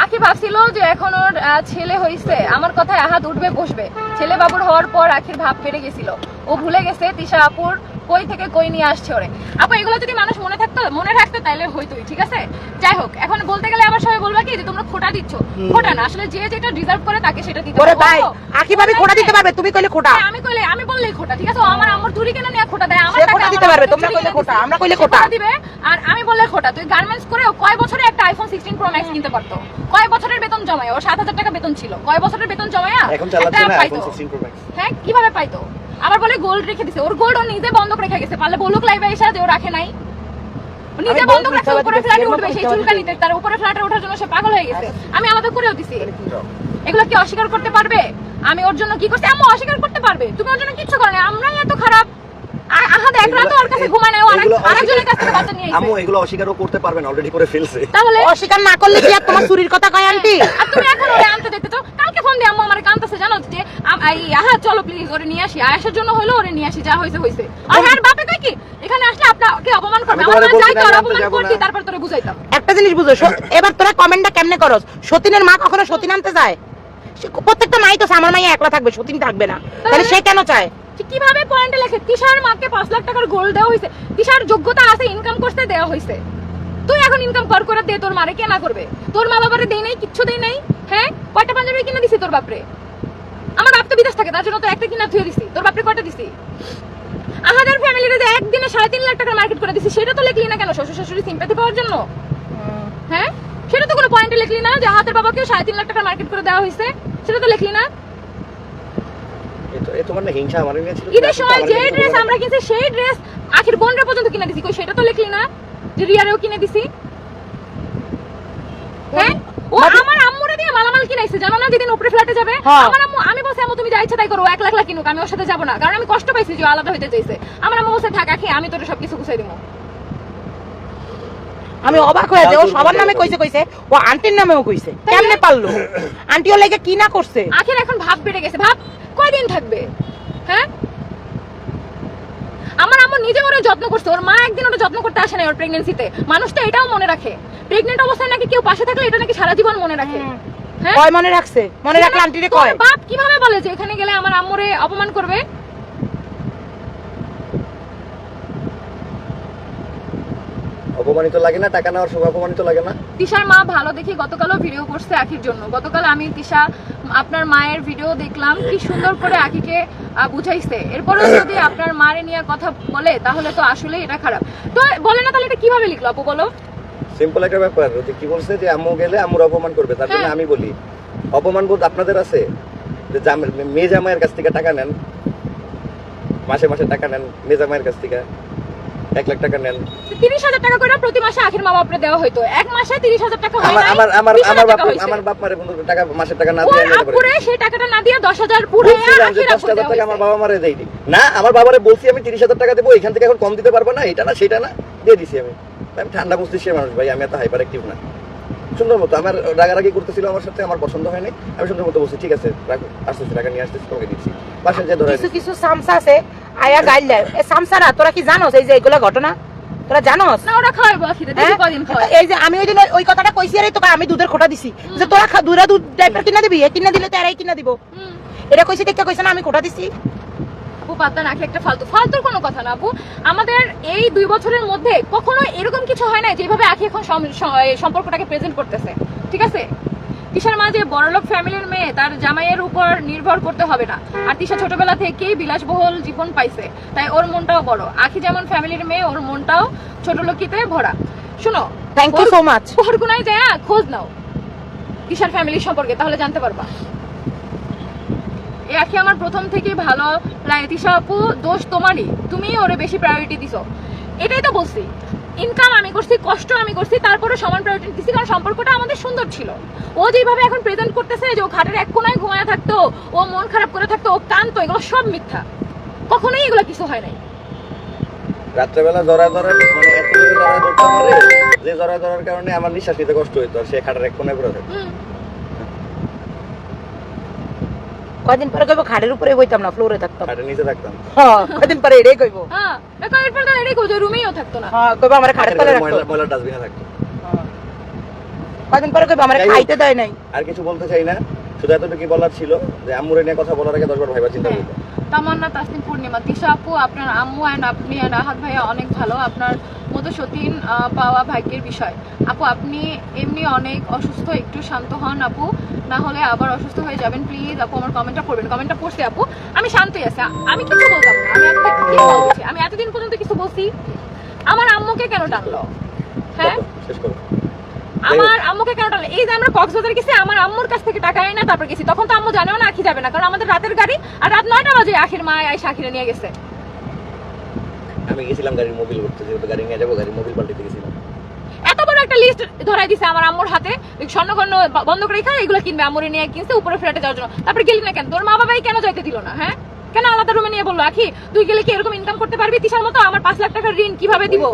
আখি ভাবছিল যে এখন ওর ছেলে হয়েছে আমার কথায় আহাত উঠবে, বসবে। ছেলে বাবুর হওয়ার পর আখির ভাব ফেরে গেছিল। ও ভুলে গেছে, তিশা আপুর কই থেকে কই নিয়ে আসছে ওরে। আপু এগুলো যদি মানুষ মনে থাকতো মনে রাখতো তাইলে হইতোই ঠিক আছে? যাই হোক এখন বলতে গেলে আবার সবাই বলবে কি যে তোমরা খোটা দিচ্ছ। খোটা না আসলে যে যেটা ডিজার্ভ করে তাকে সেটা দিতে ওরে ভাই আকি ভাবি খোটা দিতে পারবে? তুমি কইলে খোটা। হ্যাঁ, আমি কইলে আমি বললেই খোটা ঠিক আছে? আমার আম্মুর চুরি কেন নিয়ে খোটা দেয়? আমার টাকা খোটা দিতে পারবে, তোমরা কইলে খোটা, আমরা কইলে খোটা। দিবে আর আমি বললে খোটা। তুই গার্মেন্টস করে কয় বছরে একটা আইফোন সিক্সটিন প্রো ম্যাক্স কিনতে পারতো? কয় বছরের বেতন জমায়? ও সাত হাজার টাকা বেতন ছিল। কয় বছরের বেতন জমায়? এখন চালাচ্ছে না। আইফোন 16 প্রো ম্যাক্স হ্যাঁ কীভাবে পাইতো? আবার বলে গোল্ড রেখে দিছে। ওর গোল্ড ও নিজে বন্ধক রেখে গেছে। পারলে বলুক লাইভে এসে যে ও রাখে নাই। নিজে বন্ধক রাখছে উপরে ফ্ল্যাটে উঠবে সেই মিথ্যাবাদী চুলকানিতে তার উপরে ফ্ল্যাটে ওঠার জন্য সে পাগল হয়ে গেছে। আমি আলাদা করেও দিছি। এগুলো কি অস্বীকার করতে পারবে? আমি ওর জন্য কি করছি? আম্মু অস্বীকার করতে পারবে। তুমি ওর জন্য কিচ্ছু করো না। আমরাই এত খারাপ। আহাদ এক রাতও ওর কাছে ঘুমায় নাই। ও আরেক- এগুলো আরেকজনের কাছ থেকে বাচ্চা নিয়ে আম্মু আইছে এগুলো অস্বীকারও করতে পারবে না অলরেডি করে ফেলছে। তাহলে অস্বীকার না করলে কি আর তোমার চুরির কথা কয় আন্টি? আর তুমি এখন ওরে আনতে দেখতে চাও? দিয়ে আম্মু আমার কানতেছে জানো যে আহা চলো প্লিজ ওরে নিয়ে আসি। আয়াসের জন্য হলো ওরে নিয়ে আসি যা হয়েছে হয়েছে আর হ্যাঁ বাপে কই কি? এখানে আসলে আপনাকে অপমান করবে। আমি আমার মনে যাই না, তো অপমান করছি তারপর তোরে বুঝাইতাম। একটা জিনিস বুঝো এবার তোরা কমেন্টটা কেমনে করস? সতীনের মা কখনো সতীন আনতে যায়? প্রত্যেকটা মাই তো আমার মাইয়া একলা থাকবে সতীন থাকবে না। তাহলে সে কেন চায়? কীভাবে পয়েন্টে লেখে? তিশার মাকে পাঁচ লাখ টাকার গোল্ড দেওয়া হয়েছে তিশার যোগ্যতা আছে ইনকাম করতে দেওয়া হয়েছে তুই এখন ইনকাম কর করে দে তোর মারে কেনা করবে? তোর মা বাবারে দেই নাই কিচ্ছু দেই নাই হ্যাঁ? কয়টা পাঞ্জাবি কিনে দিছি তোর বাপরে? আমার বাপ তো বিদেশ থাকে তার জন্য তো একটা কিনা থুয়ে দিছি। তোর বাপরে কয়টা দিছি? আমাদের ফ্যামিলিতে যে একদিনে সাড়ে তিন লাখ টাকার মার্কেট করে দিছি সেটা তো লিখলি না কেন? শ্বশুর শাশুড়ি সিম্পাথি পাওয়ার জন্য? হ্যাঁ? সেটা তো কোনো পয়েন্টে লিখলি না যে হাতের বাবাকেও সাড়ে তিন লাখ টাকার মার্কেট করে দেওয়া হয়েছে? সেটা তো লিখলি না? এ তো- এ তোমার না হিংসা আমার নিয়ে ছিল ঈদের সময় যে ড্রেস আমরা কিনছি সেই ড্রেস আখির বোনরা পর্যন্ত কিনে দিছি কই সেটা তো লিখলি না? রিয়ারেও কিনে দিছি। হ্যাঁ? ও আমার আম্মুরে দিয়ে মালামাল কিনাইছে জানো না যেদিন উপরে ফ্ল্যাটে যাবে? হ্যাঁ। আমার আম্মু আমি বলছি আম্মু তুমি যা ইচ্ছা তাই করো এক লাখ লাখ কিনুক আমি ওর সাথে যাব না। কারণ আমি কষ্ট পাইছি যে আলাদা হইতে চাইছে। আমার আম্মু বলছে থাক আখি আমি তোর সবকিছু গুছাই দিবো আমি অবাক হয়ে যাই ও সবার নামে কইছে কইছে ও আন্টির নামেও কইছে। কেমনে পারল? আন্টিও লেগে কি না করছে? আখের এখন ভাব বেড়ে গেছে। ভাব কয়দিন থাকবে? হ্যাঁ? আমার আম্মু নিজে ওরা যত্ন করছে ওর মা একদিন ওটা যত্ন করতে আসে না ওর প্রেগনেন্সিতে মানুষ তো এটাও মনে রাখে। প্রেগনেন্ট অবস্থায় নাকি কেউ পাশে থাকলে এটা নাকি সারা জীবন মনে রাখে। হ্যাঁ? কয় মনে রাখছে? মনে রাখলে আন্টিরে কয়। বাপ কীভাবে বলে যে এখানে গেলে আমার আম্মুরে অপমান করবে? অপমানিত লাগে না টাকা নেওয়ার সময় অপমানিত লাগে না। তিশার মা ভালো দেখি গতকালও ভিডিও করছে আখির জন্য। গতকাল আমি তিশা আপনার মায়ের ভিডিও দেখলাম কি সুন্দর করে আখিকে বুঝাইছে। এরপরেও যদি আপনার মারে নিয়ে কথা বলে তাহলে তো আসলে এটা খারাপ। তো বলে না তাহলে এটা কীভাবে লিখলো? আপু বলো। সিম্পল একটা ব্যাপার যে কি বলছে যে আম্মু গেলে আম্মুর অপমান করবে? তার জন্য হ্যাঁ। আমি বলি অপমান বোধ আপনাদের আছে? যে মেয়ে জামাইয়ের কাছ থেকে টাকা নেন। মাসে মাসে টাকা নেন মেয়ে জামাইয়ের কাছ থেকে। এক লাখ টাকা নেন। তিরিশ হাজার টাকা করে প্রতি মাসে আখির মা বাপরে দেওয়া হইতো। এক মাসে তিরিশ হাজার টাকা হয় আমার আমার আমার আমার বাপ আমার বাপ মারে কোনো টাকা মাসের টাকা না দিয়ে পারি। সেই টাকাটা না দিয়ে দশ হাজার পুরো দশ হাজার টাকা আমার বাবা মারে দেয়নি। না আমার বাবারে বলছি আমি তিরিশ হাজার টাকা দেবো এখান থেকে এখন কম দিতে পারব না এটা না সেটা না দিয়ে দিছি আমি। আমি ঠান্ডা মস্তিষ্কের মানুষ ভাই আমি এত হাইপার অ্যাক্টিভ না। সুন্দর মতো আমার রাগারাগি করতেছিল আমার সাথে আমার পছন্দ হয়নি। আমি সুন্দর মতো বলছি ঠিক আছে রাখো আসতেছি টাকা নিয়ে আসতেছি তোমাকে দিচ্ছি। বাসায় যে ধরে কিছু কিছু সামসা আছে আয়া গাইল দেয় এ সামসারা তোরা কি জানোস এই যে এগুলা ঘটনা? তোরা জানোস? না ওরা খাওয়াইবো আখিরে দেখি হ্যাঁ? কদিন খাওয়ায় এই যে আমি ওই দিন ওই- কথাটা কইছি আর তোকে আমি দুধের খোটা দিছি। যে তোরা খা- দুধা দুধ ডাইপার কিনা দিবি? এ কিনা দিলে তো এরাই কিনা দিব। হুম। এটা কইছি দেখতে কইছে না আমি খোটা দিছি। আপু পাত্তা না একটা ফালতু। ফালতুর কোনো কথা না আপু। আমাদের এই দুই বছরের মধ্যে কখনো এরকম কিছু হয় না যেভাবে আখি এখন সম্পর্কটাকে প্রেজেন্ট করতেছে। ঠিক আছে? তিশার মা যে বড়লোক ফ্যামিলির মেয়ে তার জামাইয়ের উপর নির্ভর করতে হবে না। আর তিশা ছোটবেলা থেকেই বিলাসবহুল জীবন পাইছে। তাই ওর মনটাও বড়। আখি যেমন ফ্যামিলির মেয়ে ওর মনটাও ছোট লোকিতে ভরা। শুনো থ্যাংক ইউ সো মাচ ফরগুনায় যায় খোঁজ নাও। তিশার ফ্যামিলির সম্পর্কে তাহলে জানতে পারবা। এ আখি আমার প্রথম থেকেই ভালো। লাগে তিশা আপু দোষ তোমারই। তুমি ওরে বেশি প্রায়োরিটি দিছো। এটাই তো বলছি। ইনকাম আমি করছি কষ্ট আমি করছি তারপরে সমান প্রায়োরিটি দিচ্ছি কারণ সম্পর্কটা আমাদের সুন্দর ছিল। ও যেভাবে এখন প্রেজেন্ট করতেছে যে ও ঘাটের এক কোনায় ঘুমায় থাকতো ও মন খারাপ করে থাকতো ও কানতো এগুলো সব মিথ্যা। কখনোই এগুলো কিছু হয় নাই। রাত্রেবেলা ধরা ধরা মানে এত জড়া ধরতে পারে যে ধরা ধরার কারণে আমার নিঃশ্বাস নিতে কষ্ট হইতো আর সে খাটার এক কোনায় পড়ে থাকে কয়দিন পরে কইবো? খাটের উপরে বইতাম না ফ্লোরে থাকতাম। খাটের নিচে থাকতাম। হ্যাঁ কয়দিন পরে এটাই কইবো? হ্যাঁ কয়দিন পরে তো এটাই রুমেও থাকতো না। হ্যাঁ কইবো আমার খাটের তলে রাখতো। ময়লা ডাস্টবিনে থাকতো। কয়দিন পরে কইবো? আমার খাইতে দেয় নাই। আর কিছু বলতে চাই না। শুধু এতটুকু বলার ছিল যে আম্মুরে নিয়ে কথা বলার আগে দশবার ভাইবা চিন্তা হ্যাঁ। তামান্না, তাসনিম, পূর্ণিমা। তিশা আপু, আপনার আম্মু অ্যান্ড আপনি অ্যান্ড আহাত ভাইয়া অনেক ভালো। আপনার মতো সতীন পাওয়া ভাগ্যের বিষয়। আপু, আপনি এমনি অনেক অসুস্থ, একটু শান্ত হন আপু। না হলে আবার অসুস্থ হয়ে যাবেন। প্লিজ আপু, আমার কমেন্টটা পড়বেন। কমেন্টটা পড়ছি আপু। আমি শান্তই আছি। আমি কিছু বলতাম আমি এতদিন কি বলছি? আমি এতদিন পর্যন্ত কিছু বলছি? আমার আম্মুকে কেন টানলো হ্যাঁ? শেষ করো। আমার আম্মুকে কেন টানলো? এই যে আমরা কক্সবাজার গেছি আমার আম্মুর কাছ থেকে টাকা আই না তারপর গেছি। তখন তো আম্মু জানেও না আখি যাবে না। কারণ আমাদের রাতের গাড়ি আর রাত নয়টা বাজে আখির মা আইসা আখিরে নিয়ে গেছে। আমি গেছিলাম গাড়ির মোবিল করতে যেহেতু গাড়ি নিয়ে যাব গাড়ির মোবিল পাল্টিতে গেছিলাম। এত বড় একটা লিস্ট ধরাই দিছে আমার আম্মুর হাতে। স্বর্ণকর্ণ বন্ধ করে রেখা এগুলো কিনবে আম্মুরে নিয়ে কিনছে উপরে ফ্ল্যাটে যাওয়ার জন্য। তারপর গেলি না কেন? তোর মা বাবাই কেন যাইতে দিল না হ্যাঁ? কেন আলাদা রুমে নিয়ে বলল আখি? তুই গেলে কি এরকম ইনকাম করতে পারবি? মতো আমার পাঁচ লাখ টাকার ঋণ কীভাবে দিব?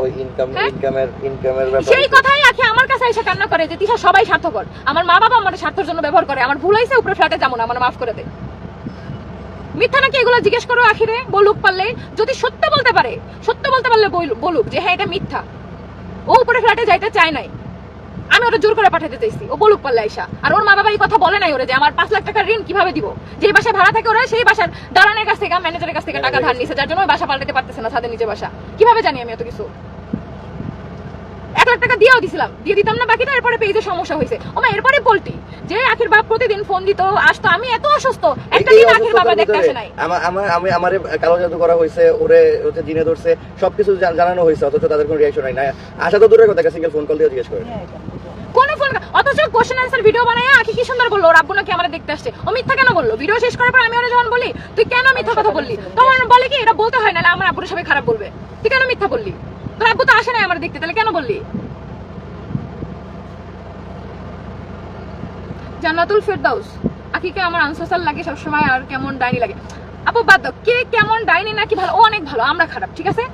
হ্যাঁ? ইনকামের ইনকামের সেই কথাই এসে কান্না করে যে তিশা সবাই স্বার্থকর আমার মা বাবা আমার স্বার্থের জন্য ব্যবহার করে। আমার ভুল হয়েছে, উপরে ফ্ল্যাটে যাব না, আমার মাফ করে দে। মিথ্যা নাকি এগুলো জিজ্ঞেস করো আখিরে? বলুক পারলে। যদি সত্য বলতে পারে, সত্য বলতে পারলে বলুক যে হ্যাঁ এটা মিথ্যা। ও উপরে ফ্ল্যাটে যাইতে চায় নাই। আমি ওটা জোর করে পাঠাতে চাইছি। ও বলুক পারলে আইসা। আর ওর মা বাবা এই কথা বলে নাই ওরে যে আমার পাঁচ লাখ টাকার ঋণ কীভাবে দিব? যে বাসা ভাড়া থাকে ওরা, সেই বাসার দালানের কাছ থেকে ম্যানেজারের কাছ থেকে টাকা ধার নিছে, যার জন্য ওই বাসা পাল্টাতে পারতেছে না ছাদের নিচে বাসা। কীভাবে জানি আমি এত কিছু? এক লাখ টাকা দিয়েও দিছিলাম। দিয়ে দিতাম না বাকিটা এরপরে পেজে সমস্যা হয়েছে। এরপরে বলটি যে আখির বাপ প্রতিদিন ফোন দিত আসতো আমি এত অসুস্থ একটা দিন আখির বাবা দেখতে আসে নাই। আমার আমি আমারে কালো জাদু করা হয়েছে ওরে জিনে ধরছে সবকিছু জানানো হয়েছে অথচ তাদের কোনো রিয়াকশন নাই। না আশা তো দূরের কথা সিঙ্গেল ফোন কল দিয়ে জিজ্ঞেস করে। কোন ফোন অথচ কোশ্চেন আনসার ভিডিও বানায় আখি কি সুন্দর বলল ওর আব্বু নাকি আমার দেখতে আসছে। ও মিথ্যা কেন বলল? ভিডিও শেষ করার পর আমি ওরা যখন বলি তুই কেন মিথ্যা কথা বললি? তখন বলে কি এটা বলতে হয় না আমার আব্বুর সবাই খারাপ বলবে। তুই কেন মিথ্যা বললি তোর আব্বু তো আসে না আমার দেখতে, তাহলে কেন বললি? জান্নাতুল ফেরদাউস। আকিকে আমার আনসার লাগে সবসময় আর কেমন ডাইনি লাগে। আপু, বাদ কে কেমন ডাইনি নাকি ভালো? ও অনেক ভালো, আমরা খারাপ, ঠিক আছে?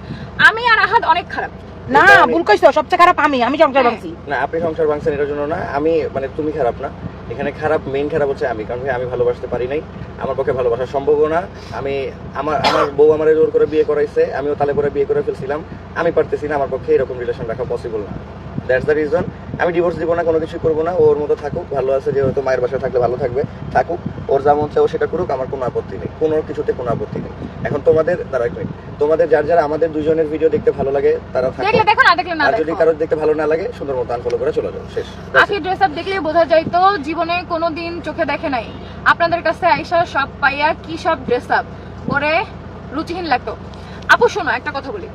আমি আর আহাদ অনেক খারাপ। না ভুল কইছো সবচেয়ে খারাপ আমি আমি সংসার হ্যাঁ। ভাঙছি। না আপনি সংসার ভাঙছেন এটার জন্য না আমি মানে তুমি খারাপ না। এখানে খারাপ মেইন খারাপ হচ্ছে আমি কারণ আমি ভালোবাসতে পারি নাই আমার পক্ষে ভালোবাসা সম্ভব না। আমি আমার আমার বউ আমার জোর করে বিয়ে করাইছে আমিও তালে করে বিয়ে করে ফেলছিলাম আমি পারতেছি না আমার পক্ষে এরকম রিলেশন রাখা পসিবল না। দ্যাটস দ্য রিজন আমি ডিভোর্স দিব না কোনো কিছু করব না ওর মতো থাকুক ভালো আছে যেহেতু মায়ের বাসায় থাকলে ভালো থাকবে থাকুক ওর যা মন চায় ও সেটা করুক আমার কোনো আপত্তি নেই কোনো কিছুতে কোনো আপত্তি নেই। এখন তোমাদের দাঁড়া এক তোমাদের যার যারা আমাদের দুজনের ভিডিও দেখতে ভালো লাগে তারা দেখলে না দেখলে না আর যদি কারোর দেখতে ভালো না লাগে সুন্দর মতো আনফলো করে চলে যাও শেষ আখি ড্রেস আপ দেখলে বোঝা যায় তো জীবনে কোনোদিন চোখে দেখে নাই। আপনাদের কাছে আইসা সব পাইয়া কি সব ড্রেস আপ করে রুচিহীন লাগতো। আপু শোনো একটা কথা বলি।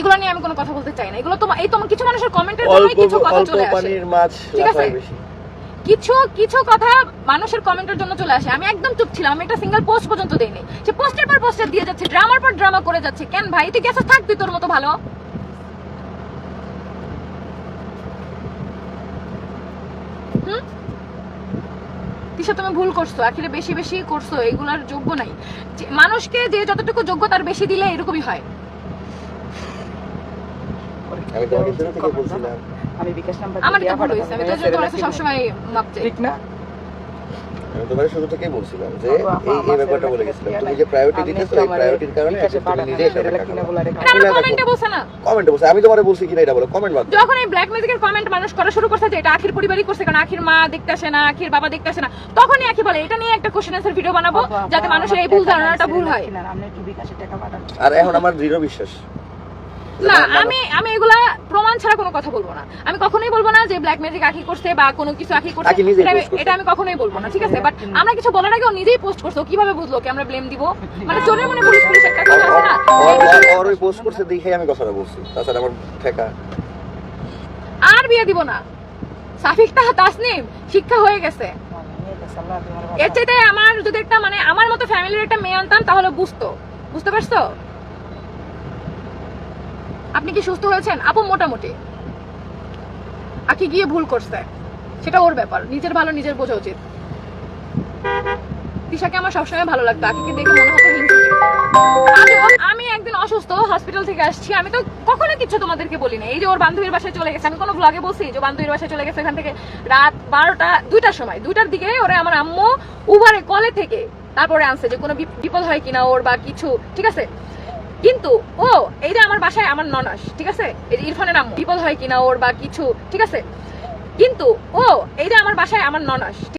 এগুলো নিয়ে আমি কোনো কথা বলতে চাই না। এগুলো তোমার এই তোমার কিছু মানুষের কমেন্টের অল্প কিছু কথা চলে আসে। পানির মাছ ঠিক আছে? কিছু কিছু কথা মানুষের কমেন্টের জন্য চলে আসে। আমি একদম চুপ ছিলাম আমি একটা সিঙ্গেল পোস্ট পর্যন্ত দেইনি। সে পোস্টের পর পোস্টার দিয়ে যাচ্ছে ড্রামার পর ড্রামা করে যাচ্ছে। কেন ভাই? তুই গেছে থাক তুই তোর মতো ভালো। তিশা তুমি ভুল করছ? আখিরে বেশি বেশি করছ এগুলার যোগ্য নাই। মানুষকে যে যতটুকু যোগ্য তার বেশি দিলে এরকমই হয়। আমি তোমাকে শুরু থেকে বলছিলাম। আমি বিকাশ নাম্বার আমার এটা ভুল হয়েছে আমি তো তোমার কাছে সবসময় মাপ চাই। ঠিক না? আমি তোমার শুরু থেকেই বলছিলাম যে এই এই ব্যাপারটা বলে গেছিলাম। তুমি যে প্রায়োরিটি দিতেছো এই প্রায়োরিটির কারণে তুমি সেটা সেটা কিনা বলা। কমেন্টে বলছে না। কমেন্টে বলছে আমি তোমারে বলছি কিনা এটা বলো কমেন্ট বাদ যখন এই ব্ল্যাক ম্যাজিকের কমেন্ট মানুষ করা শুরু করছে যে এটা আখির পরিবারই করছে কারণ আখির মা দেখতে আসে না আখির বাবা দেখতে আসে না তখনই আখি বলে এটা নিয়ে একটা কোশ্চেন আনসার ভিডিও বানাবো যাতে মানুষের এই ভুল ধারণাটা ভুল হয়। আর এখন আমার দৃঢ় বিশ্বাস। না আমি আমি এগুলা প্রমাণ ছাড়া কোনো কথা বলব না। আমি কখনোই বলব না যে ব্ল্যাক ম্যাজিক আখি করছে বা কোনো কিছু আখি করছে। এটা আমি- কখনোই বলব না ঠিক আছে? বাট আমরা কিছু বলার আগে ও নিজেই পোস্ট করছে। কীভাবে বুঝলো কি আমরা ব্লেম দিব? মানে চোরের মনে পুলিশ পুলিশ একটা কথা আছে না? ওর ওই পোস্ট করছে দেখে আমি কথাটা বলছি। তাছাড়া আমার ঠেকা। আর বিয়ে দিব না। সাফিক তাহা তাসনিম শিক্ষা হয়ে গেছে। এর চাইতে আমার যদি একটা মানে আমার মতো ফ্যামিলির একটা মেয়ে আনতাম তাহলে বুঝতো। বুঝতে পারছ? আপনি কি সুস্থ হয়েছেন? আপু, মোটামুটি। আকি গিয়ে ভুল করছে। সেটা ওর ব্যাপার। নিজের ভালো, নিজের বোঝা উচিত। তিশাকে আমার সবসময় ভালো লাগতো। আকিকে দেখে মনে হতো আমি একদিন অসুস্থ হসপিটাল থেকে আসছি। আমি তো কখনো কিছু তোমাদেরকে বলি না এই যে ওর বান্ধবীর বাসায় চলে গেছে। আমি কোনো ব্লগে বলছি যে বান্ধবীর বাসায় চলে গেছে, এখান থেকে রাত বারোটা, দুইটার সময়। দুইটার দিকে ওরা আমার আম্মু উবারে কলে থেকে তারপরে আনছে যে কোনো বিপ- বিপদ হয় কিনা ওর বা কিছু। ঠিক আছে? কিন্তু, ও এইটা আমার বাসায় আমার ননাস, ঠিক আছে? ইরফানের আম্মু। বিপদ হয় কিনা ওর বা কিছু, ঠিক আছে? কিন্তু, ও এইটা আমার বাসায় আমার ননাস